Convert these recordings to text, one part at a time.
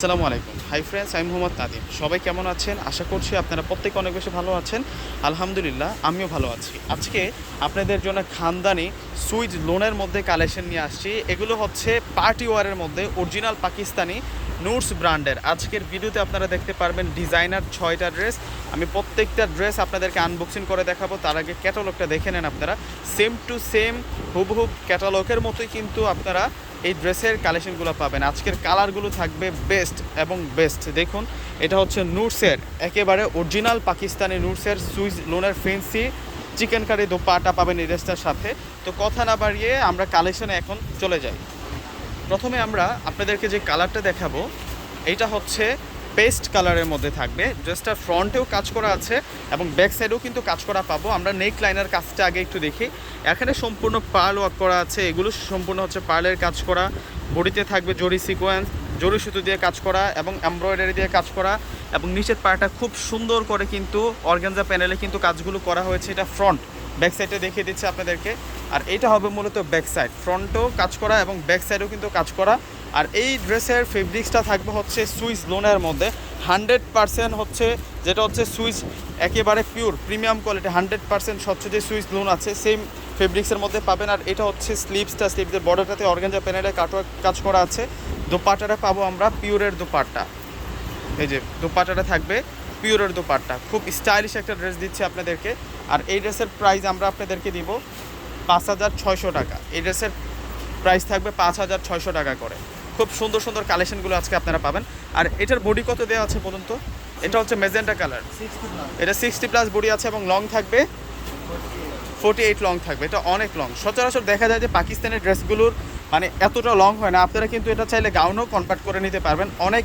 আসসালামু আলাইকুম। Hi friends আমি মোহাম্মদ নাদিম সবাই কেমন আছেন? আশা করছি আপনারা প্রত্যেকে অনেক বেশি ভালো আছেন। আলহামদুলিল্লাহ, আমিও ভালো আছি। আজকে আপনাদের জন্য খানদানি সুইচ লোনের মধ্যে কালেকশন নিয়ে আসছি। এগুলো হচ্ছে পার্টি ওয়ারের মধ্যে অরিজিনাল পাকিস্তানি নুটস ব্র্যান্ডের আজকের ভিডিওতে আপনারা দেখতে পারবেন ডিজাইনার ছয়টা ড্রেস আমি প্রত্যেকটা ড্রেস আপনাদেরকে আনবক্সিং করে দেখাবো। তার আগে ক্যাটালগটা দেখে নেন আপনারা। সেম টু সেম হুবহুব ক্যাটালগের মতোই কিন্তু আপনারা এই ড্রেসের কালেকশনগুলো পাবেন। আজকের কালারগুলো থাকবে বেস্ট এবং বেস্ট। দেখুন, এটা হচ্ছে নুটসের একেবারে অরিজিনাল পাকিস্তানি নুটসের সুইস লোনের ফেন্সি চিকেন কারি দোপাটা পাবেন এই ড্রেসটার সাথে। তো কথা না বাড়িয়ে আমরা কালেকশনে এখন চলে যাই। প্রথমে আমরা আপনাদেরকে যে কালারটা দেখাবো, এইটা হচ্ছে পেস্ট কালারের মধ্যে থাকবে। ড্রেসটার ফ্রন্টেও কাজ করা আছে এবং ব্যাক সাইডেও কিন্তু কাজ করা পাবো। আমরা নেক লাইনার কাজটা আগে একটু দেখি। এখানে সম্পূর্ণ পার্ল ওয়ার্ক করা আছে। এগুলো সম্পূর্ণ হচ্ছে পার্লের কাজ করা। বডিতে থাকবে জরি সিকোয়েন্স, জরি সুতো দিয়ে কাজ করা এবং এমব্রয়ডারি দিয়ে কাজ করা এবং নিচের পাটা খুব সুন্দর করে কিন্তু অর্গানজা প্যানেলে কিন্তু কাজগুলো করা হয়েছে। এটা ফ্রন্ট। ব্যাক সাইডে দেখিয়ে দিচ্ছে আপনাদেরকে। আর এটা হবে মূলত ব্যাক সাইড। ফ্রন্টও কাজ করা এবং ব্যাক সাইডেও কিন্তু কাজ করা। আর এই ড্রেসের ফেব্রিক্সটা থাকবে হচ্ছে সুইস লোনের মধ্যে। হান্ড্রেড পার্সেন্ট হচ্ছে যেটা হচ্ছে সুইস একেবারে pure premium quality hundred percent স্বচ্ছ যে সুইস লোন আছে সেম ফেব্রিক্সের মধ্যে পাবেন। আর এটা হচ্ছে স্লিপসটা স্লিপসের বর্ডারটাতে অর্গানজা প্যানেলে কাটওয়ার্ক কাজ করা আছে। দোপাটাটা পাবো আমরা পিওরের দোপাট্টা। এই যে দোপাট্টাটা থাকবে পিওরের দোপাট্টা। খুব স্টাইলিশ একটা ড্রেস দিচ্ছে আপনাদেরকে। আর এই ড্রেসের প্রাইস আমরা আপনাদেরকে দিব পাঁচ হাজার ছয়শো টাকা। এই ড্রেসের প্রাইস থাকবে পাঁচ হাজার ছয়শো টাকা করে। খুব সুন্দর সুন্দর কালেকশনগুলো আজকে আপনারা পাবেন। আর এটার বডি কত দেওয়া আছে বলুন তো? এটা হচ্ছে মেজেন্টা কালার এটা সিক্সটি প্লাস বডি আছে এবং লং থাকবে। ফোর্টি এইট লং থাকবে। এটা অনেক লং সচরাচর দেখা যায় যে পাকিস্তানের ড্রেসগুলোর মানে এতটা লং হয় না। আপনারা কিন্তু এটা চাইলে গাউনও কনভার্ট করে নিতে পারবেন। অনেক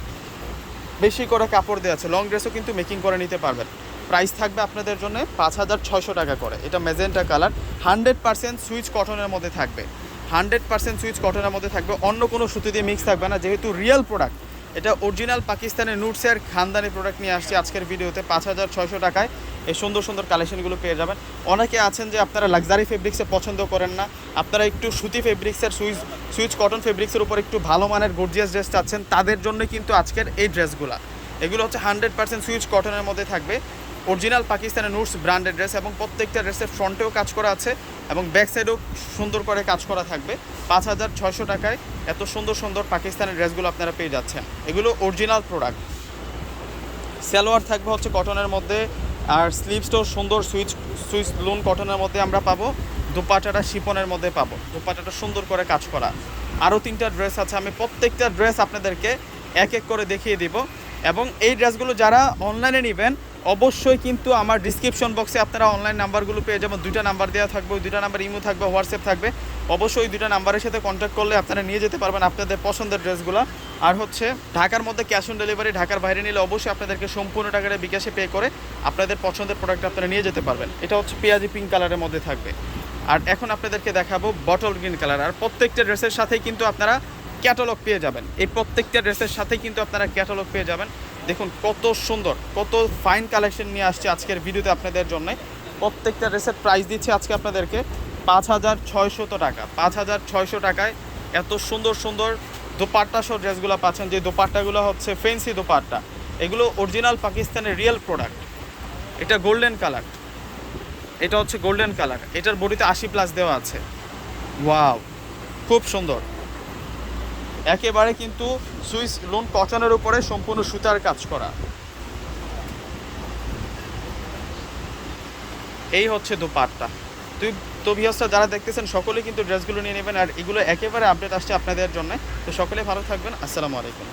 বেশি করে কাপড় দেওয়া আছে। লং ড্রেসও কিন্তু মেকিং করে নিতে পারবেন। প্রাইস থাকবে আপনাদের জন্য পাঁচ হাজার ছয়শো টাকা করে। এটা magenta colour hundred percent Swiss কটনের মধ্যে থাকবে। হান্ড্রেড পার্সেন্ট সুইচ কটনের মধ্যে থাকবে। অন্য কোনো সুতি দিয়ে মিক্স থাকবে না। যেহেতু রিয়েল প্রোডাক্ট এটা অরিজিনাল পাকিস্তানের নুটসের খানদানি প্রোডাক্ট নিয়ে আসছি আজকের ভিডিওতে। পাঁচ হাজার ছয়শো টাকায় এই সুন্দর সুন্দর কালেকশনগুলো পেয়ে যাবেন। অনেকে আছেন যে আপনারা লাক্সারি ফেব্রিক্সে পছন্দ করেন না। আপনারা একটু সুতি ফেব্রিক্সের সুইচ সুইচ কটন ফেব্রিক্সের উপর একটু ভালো মানের গর্জিয়াস ড্রেস চাচ্ছেন, তাদের জন্য কিন্তু আজকের এই ড্রেসগুলো এগুলো হচ্ছে হান্ড্রেড পার্সেন্ট সুইচ কটনের মধ্যে থাকবে। অরিজিনাল পাকিস্তানের নুটস ব্র্যান্ডেড ড্রেস এবং প্রত্যেকটা ড্রেসের ফ্রন্টেও কাজ করা আছে এবং ব্যাক সাইডেও সুন্দর করে কাজ করা থাকবে। পাঁচ হাজার ছয়শো টাকায় এত সুন্দর সুন্দর পাকিস্তানের ড্রেসগুলো আপনারা পেয়ে যাচ্ছেন। এগুলো অরিজিনাল প্রোডাক্ট। সালোয়ার থাকবে হচ্ছে কটনের মধ্যে আর স্লিভসটাও সুন্দর সুইচ সুইচ লুন কটনের মধ্যে আমরা পাবো। দুপাটাটা শিপনের মধ্যে পাবো। দুপাটাটা সুন্দর করে কাজ করা। আরও তিনটা ড্রেস আছে। আমি প্রত্যেকটা ড্রেস আপনাদেরকে এক এক করে দেখিয়ে দিব। এবং এই ড্রেসগুলো যারা অনলাইনে নেবেন অবশ্যই কিন্তু আমার ডিসক্রিপশন বক্সে আপনারা অনলাইন নাম্বারগুলো পেয়ে যাবেন। দুইটা নাম্বার দেওয়া থাকবে, ওই দুইটা নাম্বার ইমো থাকবে হোয়াটসঅ্যাপ থাকবে। অবশ্যই দুইটা নাম্বারের সাথে কন্ট্যাক্ট করলে আপনারা নিয়ে যেতে পারবেন আপনাদের পছন্দের ড্রেসগুলো। আর হচ্ছে, ঢাকার মধ্যে ক্যাশ অন ডেলিভারি ঢাকার বাইরে নিলে অবশ্যই আপনাদেরকে সম্পূর্ণ টাকাটা বিকাশে পে করে আপনাদের পছন্দের প্রোডাক্ট আপনারা নিয়ে যেতে পারবেন। এটা হচ্ছে পেঁয়াজি পিঙ্ক কালারের মধ্যে থাকবে। আর এখন আপনাদেরকে দেখাবো বটল গ্রিন কালার আর প্রত্যেকটা ড্রেসের সাথেই কিন্তু আপনারা ক্যাটালগ পেয়ে যাবেন। এই প্রত্যেকটা ড্রেসের সাথেই কিন্তু আপনারা ক্যাটালগ পেয়ে যাবেন। দেখুন, কত সুন্দর, কত ফাইন কালেকশন নিয়ে আসছে আজকের ভিডিওতে আপনাদের জন্য। প্রত্যেকটা ড্রেসের প্রাইস দিচ্ছে আজকে আপনাদেরকে পাঁচ হাজার ছয়শত টাকা। পাঁচ হাজার ছয়শো টাকায় এত সুন্দর সুন্দর দোপাট্টা সহ ড্রেসগুলো পাচ্ছেন। যে দোপাট্টাগুলো হচ্ছে ফেন্সি দোপাট্টা, এগুলো অরিজিনাল পাকিস্তানের রিয়েল প্রোডাক্ট এটা গোল্ডেন কালার এটা হচ্ছে গোল্ডেন কালার এটার বডিতে আশি প্লাস দেওয়া আছে। ওয়াও খুব সুন্দর। একেবারে কিন্তু সুইস লোন কটনের উপরে সম্পূর্ণ সুতার কাজ করা। এই হচ্ছে দোপাট্টা। তুই তো যারা দেখতেছেন সকলে কিন্তু ড্রেসগুলো নিয়ে নেবেন, আর এগুলো একেবারে আপডেট আসছে আপনাদের জন্য। তো সকলে ভালো থাকবেন, আসসালামু আলাইকুম।